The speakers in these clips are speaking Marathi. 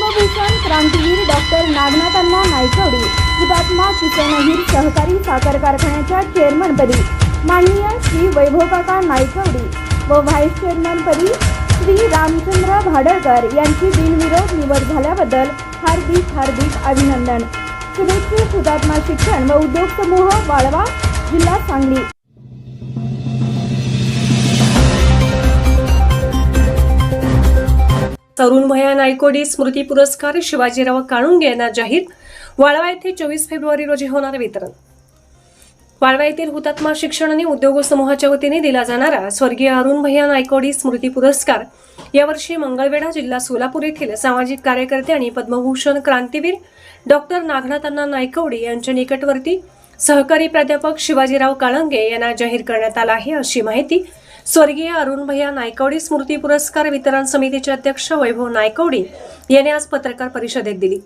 क्रांतीवीर डॉक्टर नागनाथांना नायकवडी. हुतात्मा किसन सहकारी साखर कारखान्याच्या चेअरमनपदी माननीय श्री वैभवकाका नायकवडी व व्हाईस चेअरमनपदी श्री रामचंद्र भाडळकर यांची बिनविरोध निवड झाल्याबद्दल हार्दिक हार्दिक अभिनंदन. शुभेच्छुक हुतात्मा शिक्षण व उद्योग समूह वाळवा जिल्हा सांगली. तरुण भया नायकोडी स्मृती पुरस्कार शिवाजीराव काळुंगे यांना जाहीर. वाळवा येथे चोवीस फेब्रुवारी रोजी होणार वितरण. वाळवा येथील हुतात्मा शिक्षण आणि उद्योग समूहाच्या वतीने दिला जाणारा स्वर्गीय अरुण भैया नायकोडी स्मृती पुरस्कार यावर्षी मंगळवेढा जिल्हा सोलापूर येथील सामाजिक कार्यकर्ते आणि पद्मभूषण क्रांतीवीर डॉक्टर नागनाथांना नायकवडी यांच्या निकटवर्ती सहकारी प्राध्यापक शिवाजीराव काळंगे यांना जाहीर करण्यात आला आहे अशी माहिती स्वर्गीय अरुण भैया नायकवडी स्मृती पुरस्कार वितरण समितीचे अध्यक्ष वैभव नायकवडी यांनी आज पत्रकार परिषदेत दिली.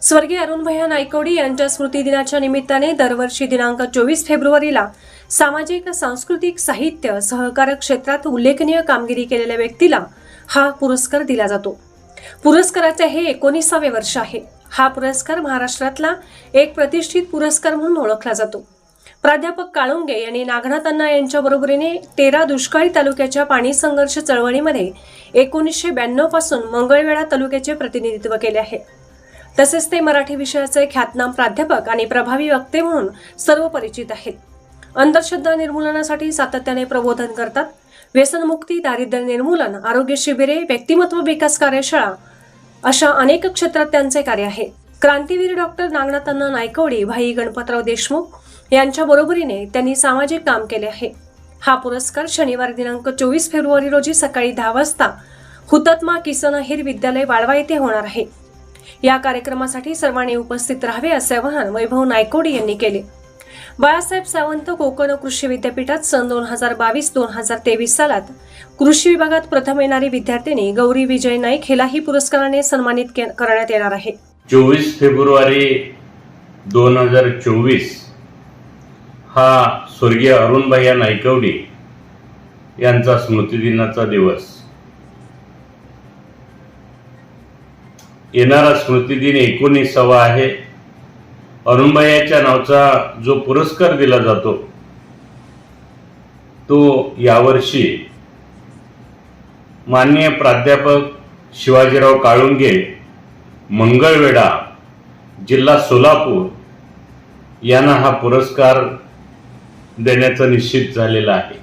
स्वर्गीय अरुण भैया नायकवडी यांच्या स्मृती दिनाच्या निमित्ताने दरवर्षी दिनांक चोवीस फेब्रुवारीला सामाजिक सांस्कृतिक साहित्य सहकार क्षेत्रात उल्लेखनीय कामगिरी केलेल्या व्यक्तीला हा पुरस्कार दिला जातो. पुरस्काराचे हे एकोणीसावे वर्ष आहे. हा पुरस्कार महाराष्ट्रातला एक प्रतिष्ठित पुरस्कार म्हणून ओळखला जातो. प्राध्यापक काळुंगे यांनी नागनाथांना यांच्या बरोबरीने तेरा दुष्काळी तालुक्याच्या पाणी संघर्ष चळवळीमध्ये एकोणीसशे ब्याण्णवपासून मंगळवेढा तालुक्याचे प्रतिनिधित्व केले आहे. तसेच ते मराठी विषयाचे ख्यातनाम प्राध्यापक आणि प्रभावी वक्ते म्हणून सर्व परिचित आहेत. अंधश्रद्धा निर्मूलनासाठी सातत्याने प्रबोधन करतात. व्यसनमुक्ती दारिद्र्य निर्मूलन आरोग्य शिबिरे व्यक्तिमत्व विकास कार्यशाळा अशा अनेक क्षेत्रात त्यांचे कार्य आहे. क्रांतीवीर डॉक्टर नागनाथांना नायकवडी भाई गणपतराव देशमुख यांच्या बरोबरीने त्यांनी सामाजिक काम केले आहे. हा पुरस्कार शनिवार दिनांक चोवीस फेब्रुवारी रोजी सकाळी दहा वाजता हुतात्मा किसन अहिर विद्यालय वाळवा येथे होणार आहे. या कार्यक्रमासाठी सर्वांनी उपस्थित राहावे असे आवाहन वैभव नायकोडी यांनी केले. बाळासाहेब सावंत कोकण कृषी विद्यापीठात सन दोन हजार बावीस दोन हजार तेवीस सालात कृषी विभागात प्रथम येणारी विद्यार्थिनी गौरी विजय नाईक हिलाही पुरस्काराने सन्मानित करण्यात येणार आहे. चोवीस फेब्रुवारी दोन हजार चोवीस हा स्वर्गीय अरुणभाई नायकवडी यांचा स्मृतिदिनाचा दिवस. येणारा स्मृतिदिन एकोणीसावा आहे. अरुणभाईच्या नावचा जो पुरस्कार दिला जातो तो यावर्षी माननीय प्राध्यापक शिवाजीराव काळुंगे मंगळवेढा जिल्हा सोलापूर यांना हा पुरस्कार देण्याचं निश्चित झालेलं आहे.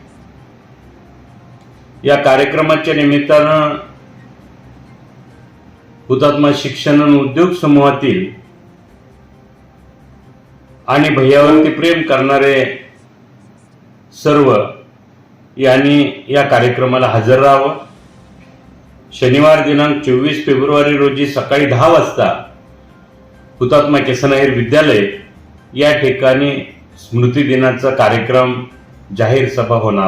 या कार्यक्रमाच्या निमित्तानं हुतात्मा शिक्षण आणि उद्योग समूहातील आणि भैयावरती प्रेम करणारे सर्व यांनी या कार्यक्रमाला हजर राहावं. शनिवार दिनांक चोवीस फेब्रुवारी रोजी सकाळी दहा वाजता हुतात्मा केसनाहीर विद्यालय या ठिकाणी स्मृती दिनाचा कार्यक्रम जाहीर सभा होणार.